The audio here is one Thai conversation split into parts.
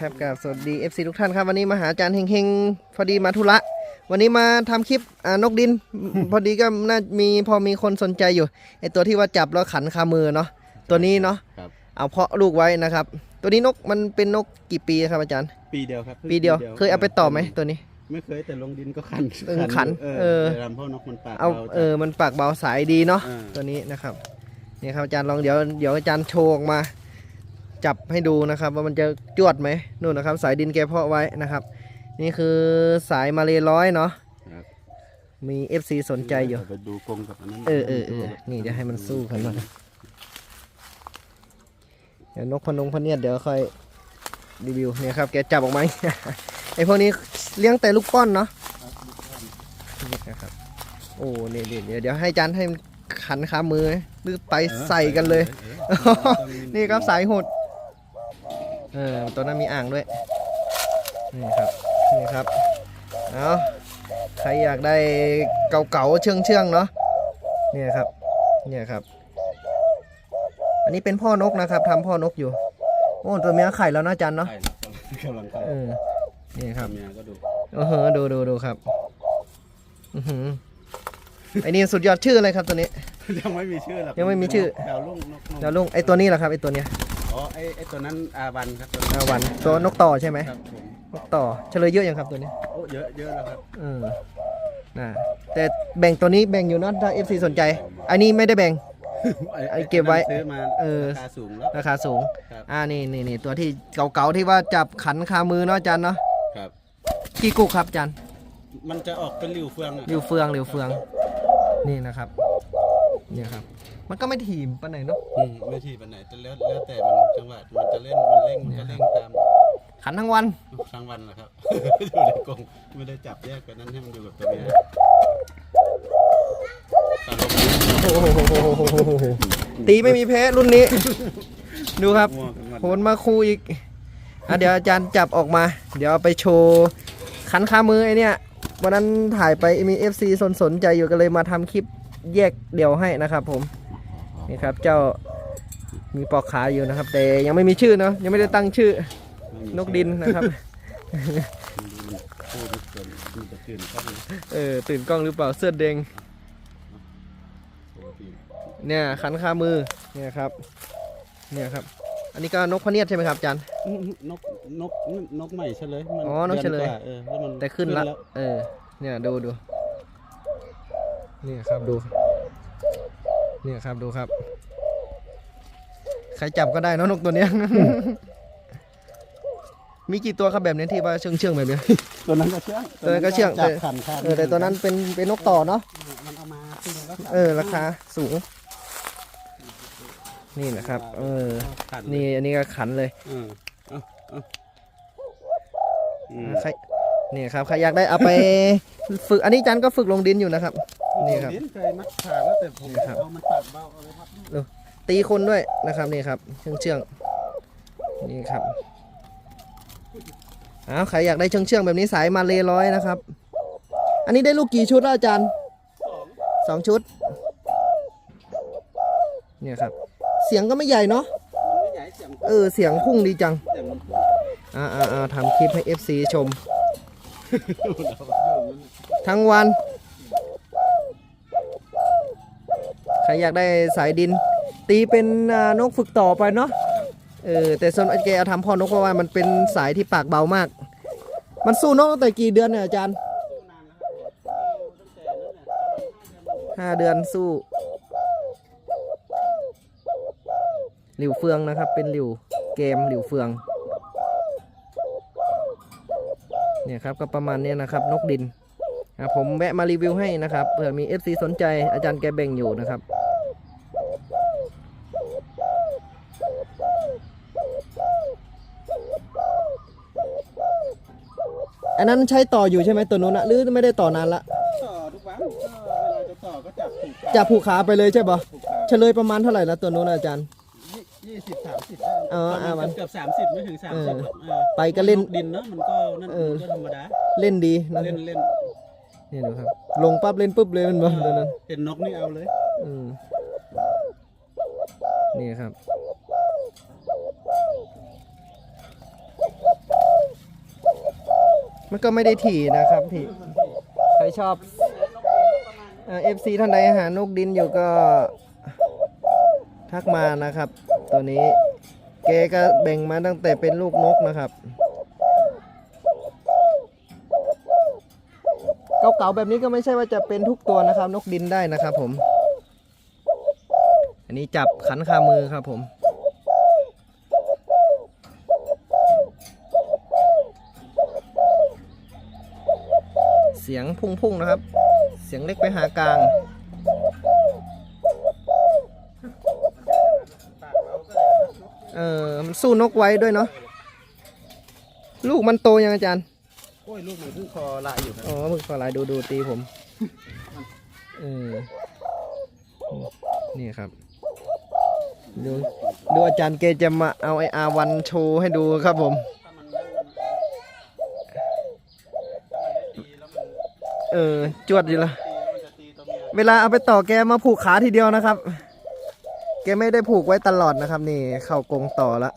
ขันขี่รถมานะครับกับสวัสดี FC ทุกท่านครับวันนี้มาหาอาจารย์เฮงๆพอดีมาธุระวันนี้มาทำคลิปอ่านกดิน พอดีก็น่ามีพอมีคนสนใจอยู่ไอตัวที่ว่าจับแล้วขันคามือเนาะตัวนี้เนาะครับเอาเพาะลูกไว้นะครับ ตัวนี้นกมันเป็นนกกี่ปีครับอาจารย์ ปีเดียวครับ ปีเดียวเคยเอาไปต่อไหมตัวนี้ ไม่เคยแต่ลงดินก็ขันเออขันเอเอออแต่ลำพ่อนกมันปากเอาบเออมันปากเบาสายดีเนาะเออตัวนี้นะครับนี่ครับอาจารย์ลองเดี๋ยวเดี๋ยวอาจารย์โชว์ออกมา จับให้ดูนะครับ ว่ามันจะจวดไหมนู่นนะครับ สายดินแกเพาะไว้นะครับ นี่คือสายมาเลยร้อยเนาะครับมี FC สนใจอยู่ไปดูกรงกับอันนั้นเออเออเออนี่เดี๋ยวให้มันสู้กันหน่อยเดี๋ยวนกพนงพะเนียดเดี๋ยวค่อยรีวิวเนี่ยครับแกจับออกมาไอพวกนี้เลี้ยงแต่ลูกป้อนเนาะนี่นะครับโอ้นี่นี่เดี๋ยวเดี๋ยวให้จันให้มันขันขามือหรือไปใส่กันเลยออเออนี่ครับสายหด เออตัวนั้นมีอ่างด้วย นี่ครับ นี่ครับ เอาใครอยากได้เก่าๆเชื่องเชื่องๆเนาะ เนี่ยครับ เนี่ยครับ อันนี้เป็นพ่อนกนะครับทำพ่อนกอยู่ โอ้ตัวเมียไข่แล้วนะจันเนาะใช่ครับกำลังเข้าเออ นี่ครับ เมียก็ดูเออเหอะดูดูดูครับ อือหือไอ้นี่สุดยอดชื่ออะไรครับตัวนี้ ยังไม่มีชื่อหรอกยังไม่มีชื่อ ดาวลุ่งนกนก ดาวลุงไอ้ตัวนี้แหละครับไอ้ตัวเนี้ย อ๋อไอไอตัวนั้นอาวันครับตัวอาวันตัวนกต่อใช่ไหมครับผมนกต่อเฉลยเยอะยังครับตัวนี้โอ้เยอะเยอะแล้วครับเออนะแต่แบ่งตัวนี้แบ่งอยู่เนอะถ้า FC สนใจ อันนี้ไม่ได้แบ่ง ไอ้เก็บไว้ซื้อมาเออ ราคาสูงแล้ว ราคาสูง ครับ อ่านี่นี่นี่ตัวที่เก่าๆที่ว่าจับขันคามือเนาะอาจันเนาะครับ กี่กุกครับอาจันมันจะออกเป็นหลิวเฟืองอะริวเฟืองริวเฟือง นี่นะครับเนี่ยครับ มันก็ไม่ถีบปานไหนเนาะอืมไม่ที่ปันไหนแต่แล้วแล้วแต่มันจังหวะมันจะเล่นมันเร่งมันก็เร่งตามขันทั้งวันทั้งวันแหละครับ อยู่ในกรงไม่ได้จับแยกกันนั้นให้มันอยู่กับตัวเมียตลกโอ้โหตีไม่มีแพ้รุ่นนี้ ดูครับง่วงกันวันโหนมาคู่อีกอะเดี๋ยวอาจารย์จับออกมา เดี๋ยวเอาไปโชว์ขันขามือไอเนี่ยวันนั้นถ่ายไปมี FC สนสนใจอยู่ก็เลยมาทำคลิปแยกเดี่ยวให้นะครับผม นี่ครับเจ้ามีปอกขาอยู่นะครับ แต่ยังไม่มีชื่อเนาะยังไม่ได้ตั้งชื่อไม่มีนกดินนะครับมันพูดไม่เกินมันจะตื่นก็มันเออตื่นกล้องหรือเปล่าเสื้อแดงปกติเนี่ยขันขามือเนี่ยครับ เนี่ยครับ อันนี้ก็นกพะเนียดใช่ไหมครับอาจารย์นกนกนกใหม่เฉลยมัอ๋อนกเฉลยดือกว่าเออแล้วมันแต่ขึ้นละเออ เนี่ยดูดูเนี่ยครับดู เนี่ยครับดูครับ ใครจับก็ได้เนอะนกตัวเนี้ย มีกี่ตัวครับแบบนี้ที่ว่าเชื่องเชื่องๆแบบนี้ตัวนั้นก็เชื่องตัวนั้นก็เชื่อง จับขันขาดเออแต่ตัวนั้นเป็นเป็นนกต่อเนาะ มันเอามาขึ้นแล้วเออราคาสูง นี่นะครับ เออ ขันนี่อันนี้ก็ขันเลยเออเอาเอาอืมใครนี่ครับใครอยากได้เอาไป ฝึกอันนี้จันก็ฝึกลงดินอยู่นะครับ นี่ครับเคยมัดขาแล้วแต่ผมนี่ครับเอามันตัดเบาเอาเลยครับตีคนด้วยนะครับนี่ครับเชื่องเชื่องนี่ครับอ้าวใครอยากได้เชื่องเชื่องแบบนี้สายมาเลยร้อยนะครับ อันนี้ได้ลูกกี่ชุดแล้วอาจารย์สองชุดเนี่ยครับ เสียงก็ไม่ใหญ่เนาะเออเสียงพุ่งดีจังอ่าอ่าอ่าทำคลิปให้ FC ชม ทั้งวัน ใครอยากได้สายดิน ตีเป็นนกฝึกต่อไปเนาะเออแต่ส่วนแกเอาทำพ่อนกเพราะว่ามันเป็นสายที่ปากเบามาก มันสู้นกตั้งแต่กี่เดือนเนี่ยอาจารย์ห้าเดือนสู้หลิวเฟืองนะครับ เป็นหลิวเกมหลิวเฟืองเนี่ยครับก็ประมาณเนี้ยนะครับ นกดินผมแวะมารีวิวให้นะครับเผื่อมี FC สนใจอาจารย์แกแบ่งอยู่นะครับ อันนั้นใช้ต่ออยู่ใช่ไหมตัวนู้นนะหรือไม่ได้ต่อนานละต่อทุกวันก็เวลาจะต่อก็จับผูกจับผูกขาไปเลยใช่ปะผูกขาเฉลยประมาณเท่าไหร่ละตัวนู้นนะอาจารย์ ยี่สิบสามสิบอ๋ออ่าวัน เกือบสามสิบไม่ถึงสามเอสิอบไปก็เล่นดินเนาะมันก็นั่นเออ มันก็ธรรมดาเล่นดีนะเล่นเล่นนี่ดูครับ ลงปั๊บเล่นปุ๊บเลยมันบอตัวนั้น เห็นนกนี่เอาเลย อืมนี่ครับ มันก็ไม่ได้ถี่นะครับที่ใครชอบเอฟซีท่านใดหานกดินอยู่ก็ทักมานะครับ ตัวนี้เกก็แบ่งมาตั้งแต่เป็นลูกนกนะครับ เก่าๆแบบนี้ก็ไม่ใช่ว่าจะเป็นทุกตัวนะครับ นกดินได้นะครับผม อันนี้จับขันคามือครับผม สียงพุ่งๆนะครับ เสียงเล็กไปหากลางเออมันสู้นกไว้ด้วยเนาะลูกมันโตยังอาจารย์โอ้ยลูกมันเพิ่งคอละอยู่ครับอ๋อมึงขอลายดูดูตีผมเออนี่ครับดูดูอาจารย์เกจะมาเอาไออาวันโชว์ให้ดูครับผม ถ้ามันนั่นมันตีแล้วมัน เออ จวดอยู่ละตีแล้วมันจะตีตัวเมียเวลาเอาไปต่อแกมาผูกขาทีเดียวนะครับ แกไม่ได้ผูกไว้ตลอดนะครับ นี่เข้ากรงต่อละ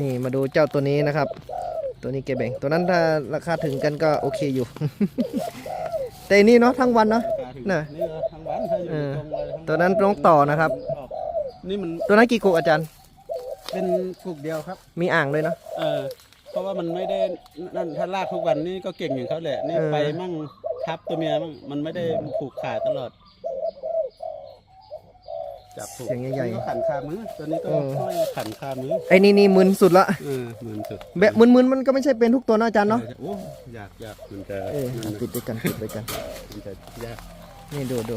นี่มาดูเจ้าตัวนี้นะครับ ตัวนี้แกแบ่ง ตัวนั้นถ้าราคาถึงกันก็โอเคอยู่ แต่นี่เนาะทั้งวันเนาะราคาถึงน่ะ นี่ทั้งวันถ้าอยู่เออตรงเลยทั้งตัวนั้นต้องต่อนะครับ ออกนี่มันตัวนั้นกี่กุอาจารย์ เป็นกลุ่มเดียวครับ มีอ่างด้วยเนาะ เออ เพราะว่ามันไม่ได้นั่นถ้าลากทุกวันนี่ก็เก่งอย่างเขาแหละ นี่เออ ไปมั่งทับตัวเมียมั่งมันไม่ได้ผูกขาตลอดจับผูกเสียงใหญ่นี่ก็ขันคามือตัวนี้ก็เออ ห้อยขันคามือๆไอ้นี่นี่มึนสุดละเออเหมือนสุดแบบมึนๆมันก็ไม่ใช่เป็นทุกตัวนะอาจารย์เนาะโอ้ยากยากมันจะเออมันติดด้วยกันติดด้วยกัน มันจะยาก นี่ดูดู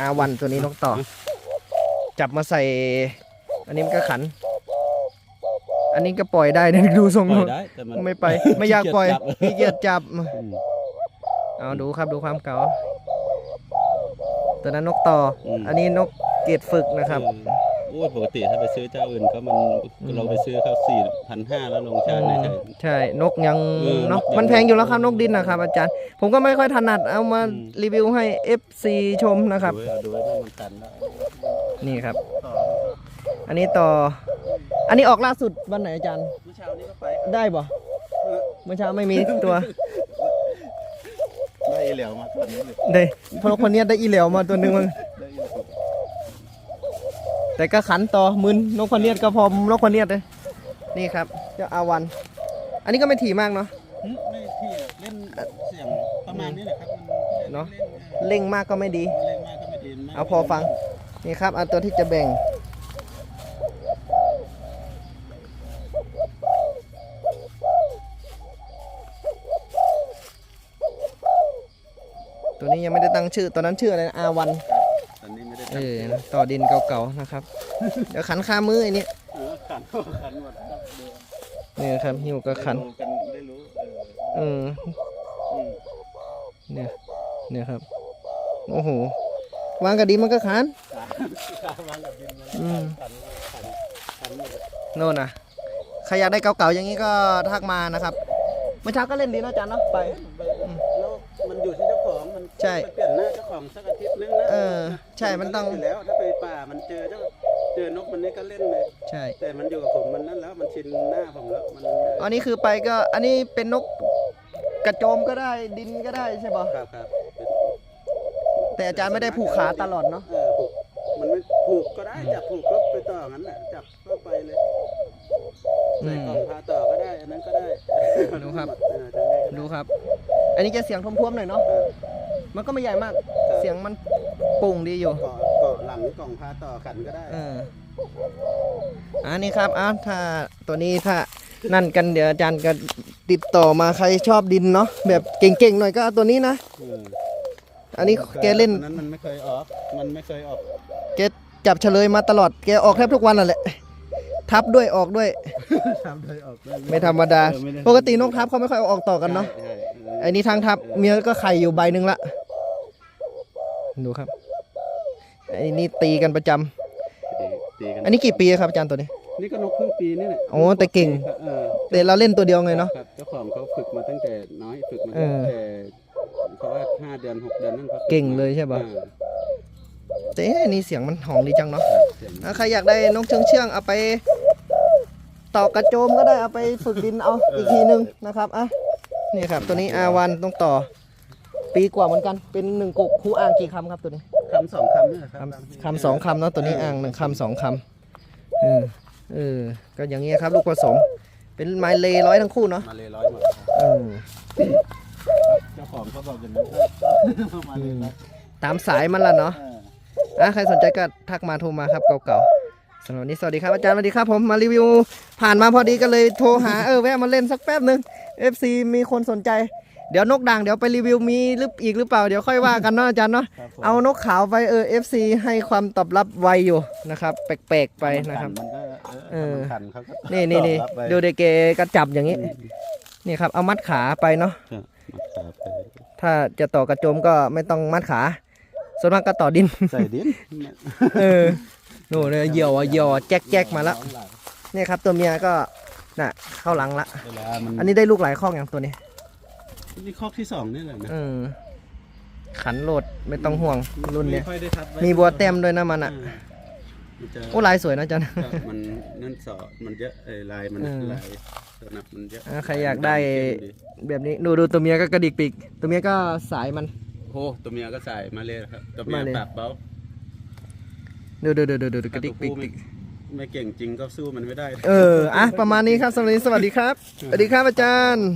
อาวันตัวนี้นกต่อ จับมาใส่ อันนี้มันก็ขัน อันนี้ก็ปล่อยได้นะดูทรงปล่อยได้แต่มัน ไม่ไป ไม่อยากปล่อยขี้ขี้เกียจจับ อืมเอาดูครับดูความเก่าตัวนั้นนกต่ออม อันนี้นกเกรดฝึกนะครับเออโอ้ยปกติถ้าไปซื้อเจ้าอื่นก็มันอืม เราไปซื้อเขาสี่พันห้าแล้วลงชาร์จเฉยใช่นกยังเออเนาะนกยังมันแพงอยู่แล้วครับนกดินนะครับ อาจารย์ ผมก็ไม่ค่อยถนัดเอามาอืม รีวิวให้ FC ชมนะครับ ดูไว้เอาดูไว้นั่นมันตันแล้วนี่ครับต่ออันนี้ต่อ อันนี้ออกล่าสุดวันไหนอาจารย์ เมื่อเช้านี้ก็ไปได้บ่เออเมื่อเช้าไม่มีตัวได้อีเหลียวมาตอนนี้เลยได้เพราะคนเนี้ยได้อีเหลวมาตัวหนึ่งมันได้อีเหลียวแต่ก็ขันต่อมึนนกพะเนียดก็พอมนกพะเนียดเลยนี่ครับเจ้าอาวัน อันนี้ก็ไม่ถี่มากเนาะ หึไม่ที่เล่นเสียงประมาณนี้แหละครับมันเนอะล่อเร่งมากก็ไม่ดีเล่นมากก็ไม่ดีมกเอาพอฟัง นี่ครับอันตัวที่จะแบ่ง ยังไม่ได้ตั้งชื่อตัวนั้นชื่ออะไรนะอาวันตอนนี้ไม่ได้เอตั้งอต่อดินเก่าๆนะครับ เดี๋ยวขันคามือไอ้นี่เออขันขันหมดครับดูนี่ครับหิวกับขัน ได้รู้กันได้รู้เออเออ อืมเนี่ย เนี่ยครับ โอ้โห วางกระดีมันก็ขันขาขาวางกับดินมันอืม ขันขันขันหมดเลยโน่นนะใครอยากได้เก่าๆอย่างนี้ก็ทักมานะครับ เมื่อเช้าก็เล่นดีนะอาจารย์เนาะไป แล้วมันอยู่ที่เจ้าของ มันใช่ไปเปลี่ยนหน้าเจ้าของสักอาทิตย์นึงนะเออ ใช่มันต้องเล่อยู่แล้วถ้าไปป่ามันเจอเจ้าเจอนกมันนี่ก็เล่นเลยใช่ แต่มันอยู่กับผมมันนั่นแล้วมันชินหน้าผมแล้วมันอันนี้คือไปก็อันนี้เป็นนกกระโจมก็ได้ดินก็ได้ใช่ป่ะครับครับแต่อาจารย์ไม่ได้ผูกขาตลอดเนาะเออผูกมันไม่ผูกก็ได้จับผูกก็ไปต่องั้นแหละจับก็ไปเลยอืใส่ม กล่องพาต่อก็ได้ อันนั้นก็ได้ดูครับ เออจะไงก็ดูครับ อันนี้จะเสียงท่วมๆหน่อยเนาะ เออ มันก็ไม่ใหญ่มาก เสียงมันปุ่งดีอยู่เกาะเกาะหลังกล่องพาต่อขันก็ได้เอออันนี้ครับอะถ้าตัวนี้ถ้านั่นกันเดี๋ยวอาจารย์ก็ติดต่อมาใครชอบดินเนาะแบบเก่งๆหน่อยก็เอาตัวนี้นะ เอออันนี้แกเล่น อันั้นมันไม่เคยออก มันไม่เคยออก แกจับเฉลยมาตลอด แกออกแทบทุกวันนั่นแหละ ทับด้วยออกด้วย ทำเลยออกได้ไม่ธรรมดา เออไม่ได้ปกตินกทับเขาไม่ค่อยเอาออกต่อกันเนาะ ใช่ใช่ไอ้นี่ทางทับเมียก็ไข่อยู่ใบหนึ่งละ ดูครับไอ้นี่ตีกันประจำตีตีกันอันนี้กี่ปีครับอาจารย์ตัวนี้ นี่ก็นกครึ่งปีนี่แหละโอ้แต่เก่ง เออแต่เราเล่นตัวเดียวไงเนาะ ครับเจ้าของเขาฝึกมาตั้งแต่น้อยฝึกมาเอตั้งอแต่เขาว่าห้าเดือนหกเดือนนั่นเขาฝึเก่งเลยใช่ปะเออแต่อันนี้เสียงมันหอมดีจังเนาะเสียงอะใครอยากได้นกเชื่องเชื่องๆเอาไปต่อกระโจมก็ได้เอาไปฝึกดินเอาอีกทีนึงนะครับอะนี่ครับตัวนี้อาวันต้องต่อ ปีกว่าเหมือนกันเป็นหนึ่งกกคูอ่างกี่คำครับตัวนี้คำสองคำเนี่ยครับคำคำสองคำเนาะตัวนี้อ่างหนึ่งคำสองคำเออเออก็อย่างเงี้ยครับ ลูกผสม เป็นไม้เลร้อยทั้งคู่เนาะมาเลยร้อยหมดครับเออเจ้าของเขาบอกกันนะมาเลยร้อยตามสายมันละเนาะเออ อะใครสนใจก็ทักมาโทรมาครับเก่าๆสำหรับวันนี้สวัสดีครับอาจารย์สวัสดีครับผมมารีวิวผ่านมาพอดีก็เลยโทรหาเออแวะมาเล่นสักแป๊บหนึ่ง FC มีคนสนใจ เดี๋ยวนกด่างเดี๋ยวไปรีวิวมีหรืออีกหรือเปล่าเดี๋ยวค่อยว่ากันเนาะอาจารย์เนาะครับผมเอานกขาวไปเออ FC ให้ความตอบรับไวอยู่นะครับ แปลกๆไปนะครับ มันก็เออมันขันเขาก็นี่นี่นี่ตอบรับไปดูเดเกก็จับอย่างนี้นี่ครับเอามัดขาไปเนาะครับมาขาไปถ้าจะต่อกระโจมก็ไม่ต้องมัดขาส่วนมากก็ต่อดิน ใส่ดินเออโน่นเลยเหยี่ยวอะเหยี่ยวอะแจ๊กแจ๊กมาแล้วเนี่ยครับ ตัวเมียก็น่ะเข้าหลังละ เวลามันอันนี้ได้ลูกหลายข้องอย่างตัวนี้ นี่คอกที่สองนี่แหละนะเออขันโหลดไม่ต้องห่วงรุ่นเนี้ย ไม่ค่อยได้ทับไมีบัวเต็มด้วยนะมันอะเมันจะ โอ้ลายสวยนะจันครับมันนั่นสอมันเยอะเอยลายมันเออลายสนับมันเยอะอ่าใครอยากได้ แบบนี้ดูดูตัวเมียก็กระดิกปีกตัวเมียก็สายมัน โอ้ตัวเมียก็ใส่มาเลยครับตัวเมียมาเลยปากเบาดูดูดูดูดูกระดิกปีกถ้าตัวผู้ไม่ไม่เก่งจริงก็สู้มันไม่ได้ เอออะประมาณนี้ครับสำหรับวันนี้สวัสดีครับ สวัสดีครับอาจารย์